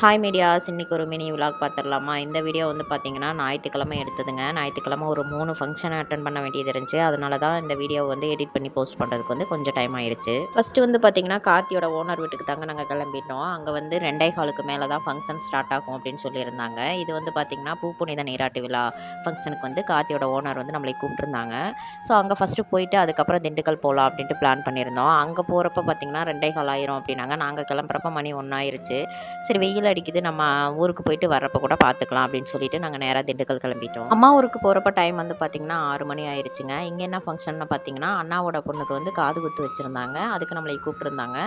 Hi medias இன்றைக்கி ஒரு mini vlog பார்த்துடலாமா? இந்த வீடியோ வந்து பார்த்திங்கன்னா ஞாயிற்றுக்கிழமை எடுத்ததுங்க. ஞாயிற்றுக்கிழமை ஒரு மூணு ஃபங்க்ஷனை அட்டன் பண்ண வேண்டியது இருந்துச்சு. அதனால தான் இந்த வீடியோ வந்து எடிட் பண்ணி போஸ்ட் பண்ணுறதுக்கு வந்து கொஞ்சம் டைம் ஆயிடுச்சு ஃபஸ்ட்டு வந்து பார்த்திங்கன்னா கார்த்தியோட ஓனர் வீட்டுக்கு தாங்க நாங்கள் கிளம்பிட்டோம். அங்கே வந்து ரெண்டே காலுக்கு மேலே தான் ஃபங்க்ஷன் ஸ்டார்ட் ஆகும் அப்படின்னு சொல்லியிருந்தாங்க. இது வந்து பார்த்திங்கன்னா பூப்புனித நீராட்டு விழா ஃபங்க்ஷனுக்கு வந்து கார்த்தியோட ஓனர் வந்து நம்மளை கூப்பிட்டுருந்தாங்க. ஸோ அங்கே ஃபஸ்ட்டு போயிட்டு அதுக்கப்புறம் திண்டுக்கல் போகலாம் அப்படின்ட்டு பிளான் பண்ணியிருந்தோம். அங்கே போகிறப்ப பார்த்திங்கன்னா ரெண்டே கால் ஆயிரும் அப்படின்னாங்க. நாங்கள் கிளம்புறப்ப மணி ஒன்றாயிருச்சு சரி வெயில் அடிக்குது நம்ம ஊருக்கு போயிட்டு வர்றப்போ கூட பார்த்துக்கலாம் அப்படின்னு சொல்லிட்டு நாங்கள் நேராக திண்டுக்கல் கிளம்பிட்டோம். அம்மா ஊருக்கு போகிறப்ப டைம் வந்து பார்த்திங்கன்னா ஆறு மணி ஆயிடுச்சுங்க இங்கே என்ன ஃபங்க்ஷன்னு பார்த்தீங்கன்னா அண்ணாவோட பொண்ணுக்கு வந்து காது குத்து வச்சுருந்தாங்க. அதுக்கு நம்மளை கூப்பிட்டுருந்தாங்க.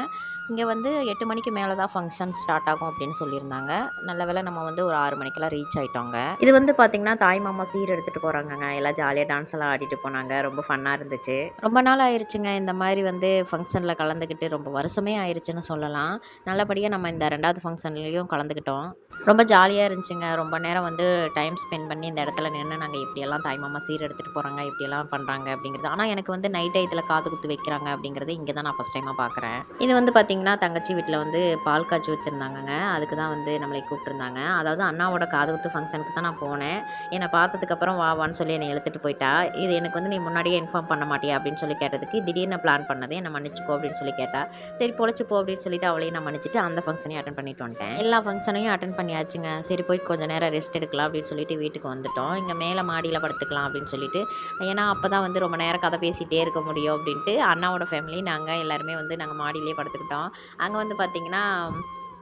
இங்கே வந்து எட்டு மணிக்கு மேலே தான் ஃபங்க்ஷன் ஸ்டார்ட் ஆகும் அப்படின்னு சொல்லியிருந்தாங்க. நல்ல வேளை நம்ம வந்து ஒரு ஆறு மணிக்கெல்லாம் ரீச் ஆகிட்டோங்க இது வந்து பார்த்திங்கன்னா தாய் மாமா சீர் எடுத்துகிட்டு போகிறாங்கங்க எல்லாம் ஜாலியாக டான்ஸ் எல்லாம் ஆடிட்டு போனாங்க. ரொம்ப ஃபன்னாக இருந்துச்சு. ரொம்ப நாள் ஆயிடுச்சுங்க இந்த மாதிரி வந்து ஃபங்க்ஷனில் கலந்துக்கிட்டு ரொம்ப வருஷமே ஆயிடுச்சுன்னு சொல்லலாம். நல்லபடியாக நம்ம இந்த ரெண்டாவது ஃபங்க்ஷன்லேயும் கலந்துக்கிட்டோம். ரொம்ப ஜாலியாக இருந்துச்சுங்க. ரொம்ப நேரம் வந்து டைம் ஸ்பெண்ட் பண்ணி இந்த இடத்துல நின்று நாங்கள் இப்படியெல்லாம் தாய் மாமா சீர் எடுத்துகிட்டு போகிறாங்க இப்படியெல்லாம் பண்ணுறாங்க அப்படிங்கிறது. ஆனால் எனக்கு வந்து நைட் டயத்தில் காது குத்து வைக்கிறாங்க அப்படிங்கிறது இங்கே தான் நான் ஃபஸ்ட் டைமாக பார்க்குறேன் இது வந்து பார்த்திங்கன்னா தங்கச்சி வீட்டில் வந்து பால் காய்ச்சி வச்சுருந்தாங்கங்க. அதுக்கு தான் வந்து நம்மளை கூப்பிட்டுருந்தாங்க. அதாவது அண்ணாவோட காது குத்து ஃபங்க்ஷனுக்கு தான் நான் போனேன். என்னை பார்த்ததுக்கப்புறம் வா வான்னு சொல்லி என்னை எழுத்துட்டு போயிட்டா. இது எனக்கு வந்து நீ முன்னாடியே இன்ஃபார்ம் பண்ண மாட்டியா அப்படின்னு சொல்லி கேட்டதுக்கு திடீர்னு பிளான் பண்ணது என்னை மன்னிச்சுக்கோ அப்படின்னு சொல்லி கேட்டா. சரி பொழைச்சிப்போ அப்படின்னு சொல்லிட்டு அவளையும் நான் மன்னிச்சிட்டு அந்த ஃபங்க்ஷனையும் அட்டன் பண்ணிட்டு வந்துட்டேன். எல்லா ஃபங்க்ஷனையும் அட்டன் பண்ணியாச்சுங்க. சரி போய் கொஞ்சம் நேரம் ரெஸ்ட் எடுக்கலாம் அப்படின்னு சொல்லிட்டு வீட்டுக்கு வந்துட்டோம். இங்கே மேலே மாடியில் படுத்துக்கலாம் அப்படின்னு சொல்லிட்டு. ஏன்னா அப்போ தான் வந்து ரொம்ப நேரம் கதை பேசிகிட்டே இருக்க முடியும் அப்படின்ட்டு அண்ணாவோட ஃபேமிலி நாங்கள் எல்லாருமே வந்து நாங்கள் மாடியிலே படுத்துக்கிட்டோம். அங்கே வந்து பார்த்திங்கன்னா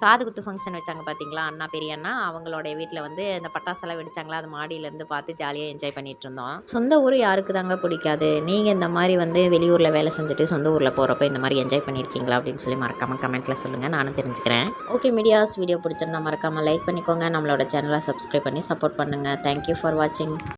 காதுகுத்து ஃபங்க்ஷன் வச்சாங்க பார்த்தீங்களா அண்ணா பெரிய அண்ணா அவங்களோட வீட்டில் வந்து இந்த பட்டாசெல்லாம் வெடிச்சாங்களா? அது மாடியிலேருந்து பார்த்து ஜாலியாக என்ஜாய் பண்ணிட்டு இருந்தோம் சொந்த ஊர் யாருக்கு தாங்க பிடிக்காது? நீங்கள் இந்த மாதிரி வந்து வெளியூரில் வேலை செஞ்சுட்டு சொந்த ஊரில் போகிறப்ப இந்த மாதிரி என்ஜாய் பண்ணியிருக்கீங்களா அப்படின்னு சொல்லி மறக்காமல் கமெண்ட்டில் சொல்லுங்கள் நானும் தெரிஞ்சுக்கிறேன். ஓகே மீடியாஸ் வீடியோ பிடிச்சிருந்தா மறக்காமல் லைக் பண்ணிக்கோங்க. நம்மளோட சேனலை சப்ஸ்கிரைப் பண்ணி சப்போர்ட் பண்ணுங்கள் தேங்க்யூ ஃபார் வாட்சிங்